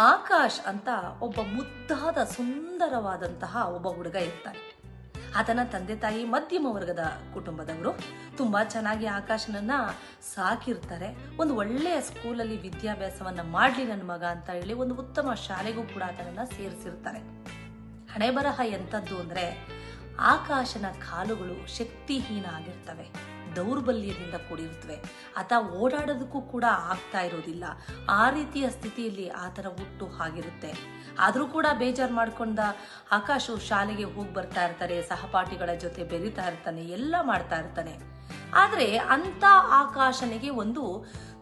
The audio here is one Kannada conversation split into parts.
ಆಕಾಶ್ ಅಂತ ಒಬ್ಬ ಮುದ್ದಾದ ಸುಂದರವಾದಂತಹ ಒಬ್ಬ ಹುಡುಗ ಇರ್ತಾನೆ. ಆತನ ತಂದೆ ತಾಯಿ ಮಧ್ಯಮ ವರ್ಗದ ಕುಟುಂಬದವರು. ತುಂಬಾ ಚೆನ್ನಾಗಿ ಆಕಾಶನನ್ನ ಸಾಕಿರ್ತಾರೆ. ಒಂದು ಒಳ್ಳೆಯ ಸ್ಕೂಲಲ್ಲಿ ವಿದ್ಯಾಭ್ಯಾಸವನ್ನ ಮಾಡ್ಲಿ ನನ್ನ ಮಗ ಅಂತ ಹೇಳಿ ಒಂದು ಉತ್ತಮ ಶಾಲೆಗೂ ಕೂಡ ಆತನನ್ನ ಸೇರಿಸಿರ್ತಾರೆ. ಹಣೆ ಬರಹ ಎಂಥದ್ದು ಅಂದ್ರೆ ಆಕಾಶನ ಕಾಲುಗಳು ಶಕ್ತಿಹೀನ ಆಗಿರ್ತವೆ. ದೌರ್ಬಲ್ಯದಿಂದ ಕೂಡಿರುತ್ತವೆ. ಆತ ಓಡಾಡೋದಕ್ಕೂ ಕೂಡ ಆಗ್ತಾ ಇರೋದಿಲ್ಲ. ಆ ರೀತಿಯ ಸ್ಥಿತಿಯಲ್ಲಿ ಆತರ ಹುಟ್ಟು ಆಗಿರುತ್ತೆ. ಆದರೂ ಕೂಡ ಬೇಜಾರು ಮಾಡ್ಕೊಂಡ ಆಕಾಶು ಶಾಲೆಗೆ ಹೋಗಿ ಬರ್ತಾ ಇರ್ತಾರೆ, ಸಹಪಾಠಿಗಳ ಜೊತೆ ಬೆರಿತಾ ಇರ್ತಾನೆ, ಎಲ್ಲ ಮಾಡ್ತಾ ಇರ್ತಾನೆ. ಆದರೆ ಅಂತ ಆಕಾಶನಿಗೆ ಒಂದು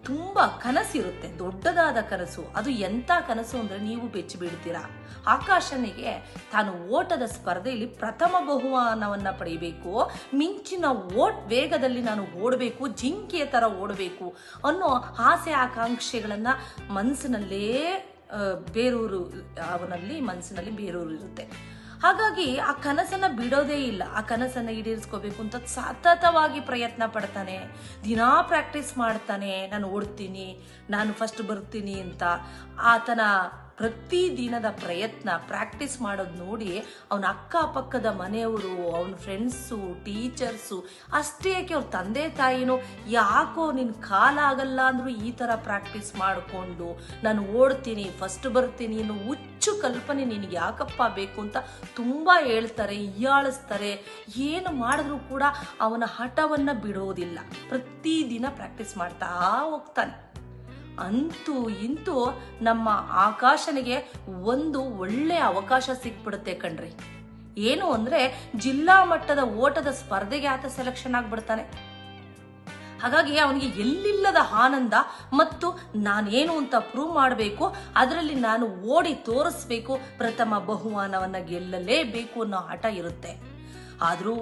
ತುಂಬಾ ಕನಸಿರುತ್ತೆ, ದೊಡ್ಡದಾದ ಕನಸು. ಅದು ಎಂತ ಕನಸು ಅಂದ್ರೆ ನೀವು ಬೆಚ್ಚಿ ಬೀಳ್ತೀರಾ? ಆಕಾಶನಿಗೆ ತಾನು ಓಟದ ಸ್ಪರ್ಧೆಯಲ್ಲಿ ಪ್ರಥಮ ಬಹುಮಾನವನ್ನ ಪಡೆಯಬೇಕು. ಮಿಂಚಿನ ಓಟ್ ವೇಗದಲ್ಲಿ ನಾನು ಓಡಬೇಕು ಜಿಂಕೆಯ ತರ ಓಡಬೇಕು ಅನ್ನೋ ಆಸೆ ಆಕಾಂಕ್ಷೆಗಳನ್ನು ಮನಸ್ಸಿನಲ್ಲೇ ಬೇರೂರು, ಅವನಲ್ಲಿ ಮನಸ್ಸಿನಲ್ಲಿ ಬೇರೂರು ಇರುತ್ತೆ. ಹಾಗಾಗಿ ಆ ಕನಸನ್ನ ಬಿಡೋದೇ ಇಲ್ಲ, ಆ ಕನಸನ್ನ ಈಡೇರಿಸ್ಕೋಬೇಕು ಅಂತ ಸತತವಾಗಿ ಪ್ರಯತ್ನ ಪಡ್ತಾನೆ. ದಿನಾ ಪ್ರಾಕ್ಟೀಸ್ ಮಾಡ್ತಾನೆ, ನಾನು ಓಡ್ತೀನಿ, ನಾನು ಫಸ್ಟ್ ಬರ್ತೀನಿ ಅಂತ. ಆತನ ಪ್ರತಿ ದಿನದ ಪ್ರಯತ್ನ ಪ್ರಾಕ್ಟೀಸ್ ಮಾಡೋದು ನೋಡಿ ಅವನ ಅಕ್ಕಪಕ್ಕದ ಮನೆಯವರು, ಅವನ ಫ್ರೆಂಡ್ಸು ಟೀಚರ್ಸು ಅಷ್ಟೇ ಯಾಕೆ ಅವ್ರ ತಂದೆ ತಾಯಿನೂ ಯಾಕೋ ನಿನ್ ಕಾಲಾಗಲ್ಲ ಅಂದರೂ ಈ ಥರ ಪ್ರಾಕ್ಟೀಸ್ ಮಾಡಿಕೊಂಡು ನಾನು ಓಡ್ತೀನಿ ಫಸ್ಟ್ ಬರ್ತೀನಿ ಅನ್ನೋ ಹುಚ್ಚು ಕಲ್ಪನೆ ನಿನಗೆ ಯಾಕಪ್ಪ ಬೇಕು ಅಂತ ತುಂಬ ಹೇಳ್ತಾರೆ, ಹೀಯಾಳಿಸ್ತಾರೆ. ಏನು ಮಾಡಿದ್ರೂ ಕೂಡ ಅವನ ಹಠವನ್ನು ಬಿಡೋದಿಲ್ಲ. ಪ್ರತಿದಿನ ಪ್ರಾಕ್ಟೀಸ್ ಮಾಡ್ತಾ ಹೋಗ್ತಾನೆ. ಅಂತೂ ಇಂತೂ ನಮ್ಮ ಆಕಾಶನಿಗೆ ಒಂದು ಒಳ್ಳೆ ಅವಕಾಶ ಸಿಕ್ಬಿಡುತ್ತೆ ಕಣ್ರಿ. ಏನು ಅಂದ್ರೆ ಜಿಲ್ಲಾ ಮಟ್ಟದ ಓಟದ ಸ್ಪರ್ಧೆಗೆ ಆತ ಸೆಲೆಕ್ಷನ್ ಆಗ್ಬಿಡ್ತಾನೆ. ಹಾಗಾಗಿ ಅವನಿಗೆ ಎಲ್ಲಿಲ್ಲದ ಆನಂದ ಮತ್ತು ನಾನೇನು ಅಂತ ಪ್ರೂವ್ ಮಾಡಬೇಕು, ಅದರಲ್ಲಿ ನಾನು ಓಡಿ ತೋರಿಸ್ಬೇಕು ಪ್ರಥಮ ಬಹುಮಾನವನ್ನ ಗೆಲ್ಲಲೇಬೇಕು ಅನ್ನೋ ಹಠ ಇರುತ್ತೆ. ಆದರೂ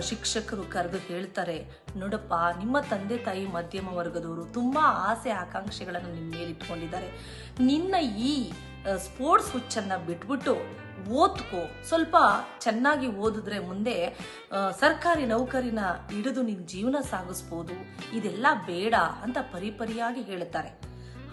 ಶಿಕ್ಷಕರು ಕರೆದು ಹೇಳ್ತಾರೆ, ನೋಡಪ್ಪ, ನಿಮ್ಮ ತಂದೆ ತಾಯಿ ಮಧ್ಯಮ ವರ್ಗದವರು ತುಂಬ ಆಸೆ ಆಕಾಂಕ್ಷೆಗಳನ್ನು ನಿಮ್ಮ ಮೇಲೆ ಇಟ್ಕೊಂಡಿದ್ದಾರೆ. ನಿನ್ನ ಈ ಸ್ಪೋರ್ಟ್ಸ್ ಹುಚ್ಚನ್ನು ಬಿಟ್ಬಿಟ್ಟು ಓದ್ಕೋ. ಸ್ವಲ್ಪ ಚೆನ್ನಾಗಿ ಓದಿದ್ರೆ ಮುಂದೆ ಸರ್ಕಾರಿ ನೌಕರಿನ ಹಿಡಿದು ನಿನ್ನ ಜೀವನ ಸಾಗಿಸ್ಬೋದು. ಇದೆಲ್ಲ ಬೇಡ ಅಂತ ಪರಿಪರಿಯಾಗಿ ಹೇಳ್ತಾರೆ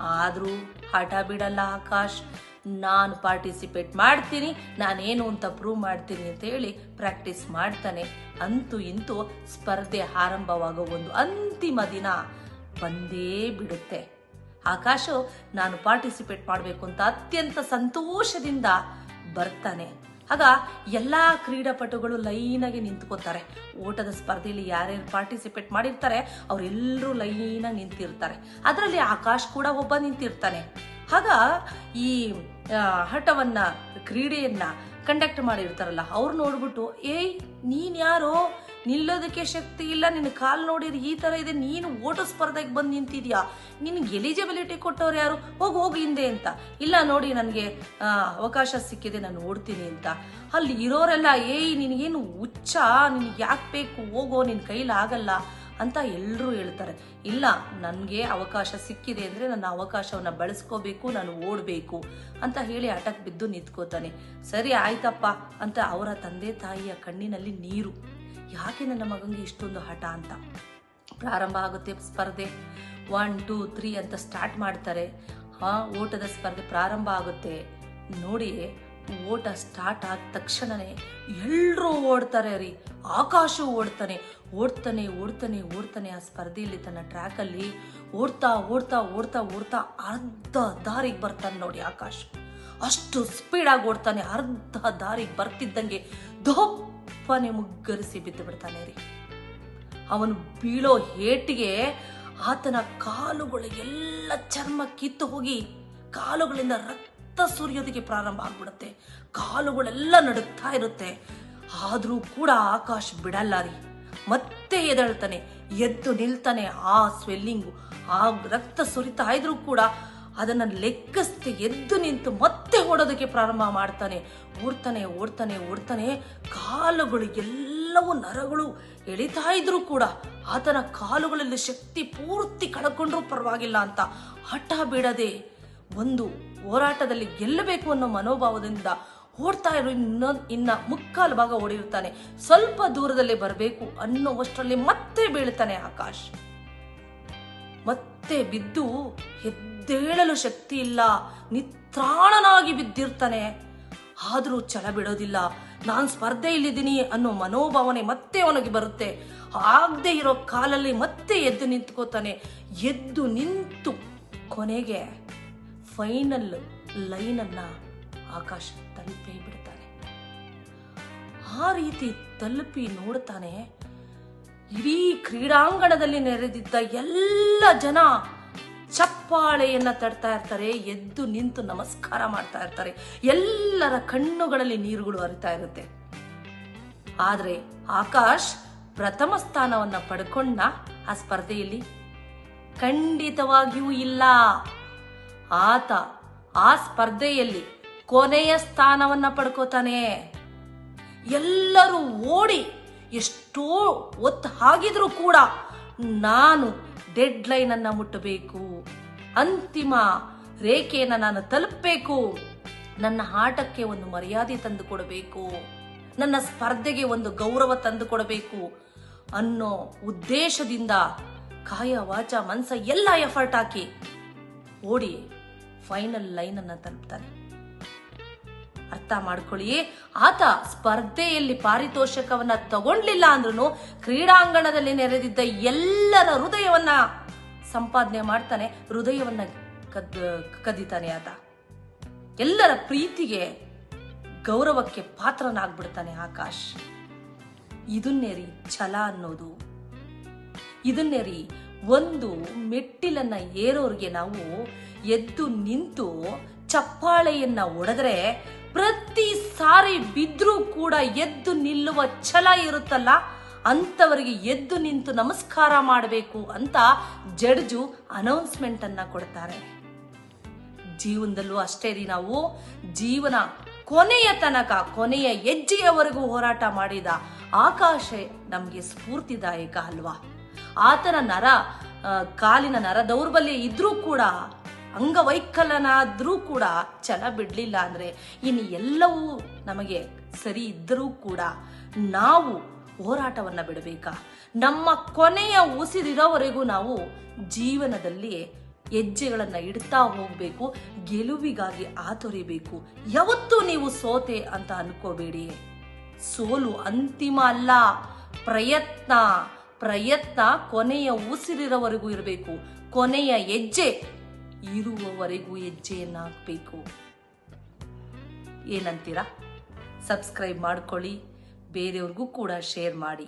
ಆದರೂ, ಹಠ ಬಿಡಲ್ಲ ಆಕಾಶ್. ನಾನು ಪಾರ್ಟಿಸಿಪೇಟ್ ಮಾಡ್ತೀನಿ, ನಾನೇನು ಅಂತ ಪ್ರೂವ್ ಮಾಡ್ತೀನಿ ಅಂತ ಹೇಳಿ ಪ್ರಾಕ್ಟೀಸ್ ಮಾಡ್ತಾನೆ. ಅಂತೂ ಇಂತೂ ಸ್ಪರ್ಧೆ ಆರಂಭವಾಗೋ ಒಂದು ಅಂತಿಮ ದಿನ ಬಂದೇ ಬಿಡುತ್ತೆ. ಆಕಾಶು ನಾನು ಪಾರ್ಟಿಸಿಪೇಟ್ ಮಾಡಬೇಕು ಅಂತ ಅತ್ಯಂತ ಸಂತೋಷದಿಂದ ಬರ್ತಾನೆ. ಆಗ ಎಲ್ಲ ಕ್ರೀಡಾಪಟುಗಳು ಲೈನಾಗಿ ನಿಂತ್ಕೋತಾರೆ ಓಟದ ಸ್ಪರ್ಧೆಯಲ್ಲಿ ಯಾರ್ಯಾರು ಪಾರ್ಟಿಸಿಪೇಟ್ ಮಾಡಿರ್ತಾರೆ ಅವರೆಲ್ಲರೂ ಲೈನಾಗಿ ನಿಂತಿರ್ತಾರೆ. ಅದರಲ್ಲಿ ಆಕಾಶ್ ಕೂಡ ಒಬ್ಬ ನಿಂತಿರ್ತಾನೆ. ಆಗ ಈ ಹಠವನ್ನ, ಕ್ರೀಡೆಯನ್ನ ಕಂಡಕ್ಟ್ ಮಾಡಿರ್ತಾರಲ್ಲ, ಅವ್ರು ನೋಡ್ಬಿಟ್ಟು, ಏಯ್, ನೀನ್ ಯಾರು? ನಿಲ್ಲೋದಕ್ಕೆ ಶಕ್ತಿ ಇಲ್ಲ ನಿನ್ನ ಕಾಲ್ ನೋಡಿದ್ರೆ ಈ ತರ ಇದೆ, ನೀನು ಓಟ ಸ್ಪರ್ಧೆಗೆ ಬಂದು ನಿಂತಿದ್ಯಾ? ನಿನ್ಗೆ ಎಲಿಜಿಬಿಲಿಟಿ ಕೊಟ್ಟವ್ರು ಯಾರು? ಹೋಗಿ ಹೋಗಿ ಹಿಂದೆ ಅಂತ. ಇಲ್ಲ, ನೋಡಿ, ನನಗೆ ಅವಕಾಶ ಸಿಕ್ಕಿದೆ, ನಾನು ಓಡ್ತೀನಿ ಅಂತ. ಅಲ್ಲಿ ಇರೋರೆಲ್ಲ, ಏಯ್, ನಿನಗೇನು ಹುಚ್ಚ? ನಿನಗೆ ಯಾಕೆ ಬೇಕು? ಹೋಗೋ ನಿನ್ನ ಕೈಲಾಗಲ್ಲ. ಅಂತ ಎಲ್ಲರೂ ಹೇಳ್ತಾರೆ. ಇಲ್ಲ, ನನಗೆ ಅವಕಾಶ ಸಿಕ್ಕಿದೆ ಅಂದರೆ ನನ್ನ ಅವಕಾಶವನ್ನು ಬಳಸ್ಕೋಬೇಕು, ನಾನು ಓಡಬೇಕು ಅಂತ ಹೇಳಿ ಹಠಕ್ಕೆ ಬಿದ್ದು ನಿಂತ್ಕೋತಾನೆ. ಸರಿ ಆಯ್ತಪ್ಪ ಅಂತ ಅವರ ತಂದೆ ತಾಯಿಯ ಕಣ್ಣಿನಲ್ಲಿ ನೀರು. ಯಾಕೆ ನನ್ನ ಮಗನಿಗೆ ಇಷ್ಟೊಂದು ಹಠ ಅಂತ? ಪ್ರಾರಂಭ ಆಗುತ್ತೆ ಸ್ಪರ್ಧೆ. ಒನ್ ಟೂ ತ್ರೀ ಅಂತ ಸ್ಟಾರ್ಟ್ ಮಾಡ್ತಾರೆ. ಹಾಂ, ಓಟದ ಸ್ಪರ್ಧೆ ಪ್ರಾರಂಭ ಆಗುತ್ತೆ. ನೋಡಿ ಓಟ ಸ್ಟಾರ್ಟ್ ಆದ ತಕ್ಷಣನೇ ಎಲ್ಲರೂ ಓಡ್ತಾರೆ ರೀ. ಆಕಾಶ ಓಡ್ತಾನೆ ಓಡ್ತಾನೆ ಓಡ್ತಾನೆ ಓಡ್ತಾನೆ ಆ ಸ್ಪರ್ಧೆಯಲ್ಲಿ ತನ್ನ ಟ್ರ್ಯಾಕಲ್ಲಿ ಓಡ್ತಾ ಓಡ್ತಾ ಓಡ್ತಾ ಓಡ್ತಾ ಅರ್ಧ ದಾರಿಗೆ ಬರ್ತಾನೆ ನೋಡಿ ಆಕಾಶ. ಅಷ್ಟು ಸ್ಪೀಡಾಗಿ ಓಡ್ತಾನೆ, ಅರ್ಧ ದಾರಿಗೆ ಬರ್ತಿದ್ದಂಗೆ ದೊಪ್ಪನೆ ಮುಗ್ಗರಿಸಿ ಬಿದ್ದು ಬಿಡ್ತಾನೆ ರೀ. ಅವನು ಬೀಳೋ ಏಟಿಗೆ ಆತನ ಕಾಲುಗಳು ಎಲ್ಲ ಚರ್ಮ ಕಿತ್ತು ಹೋಗಿ ಕಾಲುಗಳಿಂದ ರಕ್ತ ಸುರಿಯೋದಕ್ಕೆ ಪ್ರಾರಂಭ ಆಗ್ಬಿಡುತ್ತೆ. ಕಾಲುಗಳೆಲ್ಲ ನಡುಗ್ತಾ ಇರುತ್ತೆ. ಆದರೂ ಕೂಡ ಆಕಾಶ್ ಬಿಡಲ್ಲ ರೀ. ಮತ್ತೆ ಎದಳ್ತಾನೆ ಎದ್ದು ನಿಲ್ತಾನೆ ಆ ಸ್ವೆಲ್ಲಿಂಗು ಆ ರಕ್ತ ಸುರಿತಾ ಇದ್ರೂ ಕೂಡ ಅದನ್ನ ಲೆಕ್ಕಿಸ್ತೆ ಎದ್ದು ನಿಂತು ಮತ್ತೆ ಓಡೋದಕ್ಕೆ ಪ್ರಾರಂಭ ಮಾಡ್ತಾನೆ. ಓಡ್ತಾನೆ ಓಡ್ತಾನೆ ಓಡ್ತಾನೆ. ಕಾಲುಗಳು ಎಲ್ಲವೂ ನರಗಳು ಎಳಿತಾ ಇದ್ರು ಕೂಡ ಆತನ ಕಾಲುಗಳಲ್ಲಿ ಶಕ್ತಿ ಪೂರ್ತಿ ಕಳ್ಕೊಂಡ್ರೂ ಪರವಾಗಿಲ್ಲ ಅಂತ ಹಠ ಬಿಡದೆ ಒಂದು ಹೋರಾಟದಲ್ಲಿ ಗೆಲ್ಲಬೇಕು ಅನ್ನೋ ಮನೋಭಾವದಿಂದ ಓಡ್ತಾ ಇರೋ ಇನ್ನೊಂದು ಇನ್ನ ಮುಕ್ಕಾಲು ಭಾಗ ಓಡಿರ್ತಾನೆ ಸ್ವಲ್ಪ ದೂರದಲ್ಲಿ ಬರಬೇಕು ಅನ್ನೋವಷ್ಟರಲ್ಲಿ ಮತ್ತೆ ಬೀಳ್ತಾನೆ ಆಕಾಶ್. ಮತ್ತೆ ಬಿದ್ದು ಎದ್ದು ಎದ್ದೇಳಲು ಶಕ್ತಿ ಇಲ್ಲ. ನಿತ್ರಾಣನಾಗಿ ಬಿದ್ದಿರ್ತಾನೆ. ಆದರೂ ಛಲ ಬಿಡೋದಿಲ್ಲ. ನಾನು ಸ್ಪರ್ಧೆಯಲ್ಲಿದ್ದೀನಿ ಅನ್ನೋ ಮನೋಭಾವನೆ ಮತ್ತೆ ಅವನಿಗೆ ಬರುತ್ತೆ. ಆಗದೆ ಇರೋ ಕಾಲಲ್ಲಿ ಮತ್ತೆ ಎದ್ದು ನಿಂತ್ಕೋತಾನೆ. ಎದ್ದು ನಿಂತು ಕೊನೆಗೆ ಫೈನಲ್ ಲೈನನ್ನು ಆಕಾಶ ತಲುಪೇ ಬಿಡ್ತಾನೆ. ಆ ರೀತಿ ತಲುಪಿ ನೋಡ್ತಾನೆ, ಇಡೀ ಕ್ರೀಡಾಂಗಣದಲ್ಲಿ ನೆರೆದಿದ್ದ ಎಲ್ಲ ಜನ ಚಪ್ಪಾಳೆಯನ್ನ ತಡ್ತಾ ಇರ್ತಾರೆ, ಎದ್ದು ನಿಂತು ನಮಸ್ಕಾರ ಮಾಡ್ತಾ ಇರ್ತಾರೆ. ಎಲ್ಲರ ಕಣ್ಣುಗಳಲ್ಲಿ ನೀರುಗಳು ಹರಿತಾ ಇರುತ್ತೆ. ಆದ್ರೆ ಆಕಾಶ್ ಪ್ರಥಮ ಸ್ಥಾನವನ್ನ ಪಡ್ಕೊಂಡ ಆ ಸ್ಪರ್ಧೆಯಲ್ಲಿ ಖಂಡಿತವಾಗಿಯೂ ಇಲ್ಲ. ಆತ ಆ ಸ್ಪರ್ಧೆಯಲ್ಲಿ ಕೊನೆಯ ಸ್ಥಾನವನ್ನ ಪಡ್ಕೋತಾನೆ. ಎಲ್ಲರೂ ಓಡಿ ಎಷ್ಟೋ ಒತ್ತು ಹಾಗಿದ್ರೂ ಕೂಡ ನಾನು ಡೆಡ್ ಲೈನ್ ಅನ್ನ ಮುಟ್ಟಬೇಕು. ಅಂತಿಮ ರೇಖೆಯನ್ನ ನಾನು ತಲುಪಬೇಕು. ನನ್ನ ಆಟಕ್ಕೆ ಒಂದು ಮರ್ಯಾದೆ ತಂದು ಕೊಡಬೇಕು ನನ್ನ ಸ್ಪರ್ಧೆಗೆ ಒಂದು ಗೌರವ ತಂದು ಕೊಡಬೇಕು ಅನ್ನೋ ಉದ್ದೇಶದಿಂದ ಕಾಯ ವಾಚ ಮನ್ಸ ಎಲ್ಲ ಎಫರ್ಟ್ ಹಾಕಿ ಓಡಿ ಫೈನಲ್ ಲೈನ್ ಅನ್ನ ತಲುಪ್ತಾನೆ. ಅರ್ಥ ಮಾಡ್ಕೊಳ್ಳಿ ಆತ ಸ್ಪರ್ಧೆಯಲ್ಲಿ ಪಾರಿತೋಷಕವನ್ನ ತಗೊಂಡ್ಲಿಲ್ಲ ಅಂದ್ರೂ ಕ್ರೀಡಾಂಗಣದಲ್ಲಿ ನೆರೆದಿದ್ದ ಎಲ್ಲರ ಹೃದಯವನ್ನ ಸಂಪಾದನೆ ಮಾಡ್ತಾನೆ, ಹೃದಯವನ್ನ ಕದ್, ಕದಿತಾನೆ ಆತ. ಎಲ್ಲರ ಪ್ರೀತಿಗೆ ಗೌರವಕ್ಕೆ ಪಾತ್ರನಾಗ್ಬಿಡ್ತಾನೆ ಆಕಾಶ್. ಇದನ್ನೇ ರೀ ಛಲ ಅನ್ನೋದು. ಇದನ್ನೇ ಒಂದು ಮೆಟ್ಟಿಲನ್ನ ಏರೋರಿಗೆ ನಾವು ಎದ್ದು ನಿಂತು ಚಪ್ಪಾಳೆಯನ್ನ ಒಡೆದ್ರೆ ಪ್ರತಿ ಸಾರಿ ಬಿದ್ರೂ ಕೂಡ ಎದ್ದು ನಿಲ್ಲುವ ಛಲ ಇರುತ್ತಲ್ಲ? ಅಂತವರಿಗೆ ಎದ್ದು ನಿಂತು ನಮಸ್ಕಾರ ಮಾಡಬೇಕು ಅಂತ ಜಡ್ಜು ಅನೌನ್ಸ್ಮೆಂಟ್ ಅನ್ನ ಕೊಡ್ತಾರೆ. ಜೀವನದಲ್ಲೂ ಅಷ್ಟೇ ರೀ ನಾವು ಜೀವನ ಕೊನೆಯ ತನಕ, ಕೊನೆಯ ಹೆಜ್ಜೆಯವರೆಗೂ ಹೋರಾಟ ಮಾಡಿದ ಆಕಾಶ ನಮಗೆ ಸ್ಫೂರ್ತಿದಾಯಕ ಅಲ್ವಾ? ಆತನ ನರ ಕಾಲಿನ ನರ ದೌರ್ಬಲ್ಯ ಇದ್ರೂ ಕೂಡ, ಅಂಗವೈಕಲ್ಯನಾದ್ರೂ ಕೂಡ ಛಲ ಬಿಡಲಿಲ್ಲ ಅಂದ್ರೆ ಇನ್ನು ಎಲ್ಲವೂ ನಮಗೆ ಸರಿ ಇದ್ದರೂ ಕೂಡ ನಾವು ಹೋರಾಟವನ್ನ ಬಿಡಬೇಕಾ? ನಮ್ಮ ಕೊನೆಯ ಉಸಿರಿರೋವರೆಗೂ ನಾವು ಜೀವನದಲ್ಲಿ ಹೆಜ್ಜೆಗಳನ್ನು ಇಡ್ತಾ ಹೋಗಬೇಕು, ಗೆಲುವಿಗಾಗಿ ಆತೊರಿಬೇಕು. ಯಾವತ್ತೂ ನೀವು ಸೋತೆ ಅಂತ ಅನ್ಕೋಬೇಡಿ. ಸೋಲು ಅಂತಿಮ ಅಲ್ಲ, ಪ್ರಯತ್ನ. ಪ್ರಯತ್ನ ಕೊನೆಯ ಉಸಿರಿರೋವರೆಗೂ ಇರಬೇಕು. ಕೊನೆಯ ಹೆಜ್ಜೆ ಇರುವವರೆಗೂ ಹೆಜ್ಜೆಯನ್ನು ಹಾಕ್ಬೇಕು ಏನಂತೀರಾ? ಸಬ್ಸ್ಕ್ರೈಬ್ ಮಾಡ್ಕೊಳ್ಳಿ. ಬೇರೆಯವ್ರಿಗೂ ಕೂಡ ಶೇರ್ ಮಾಡಿ.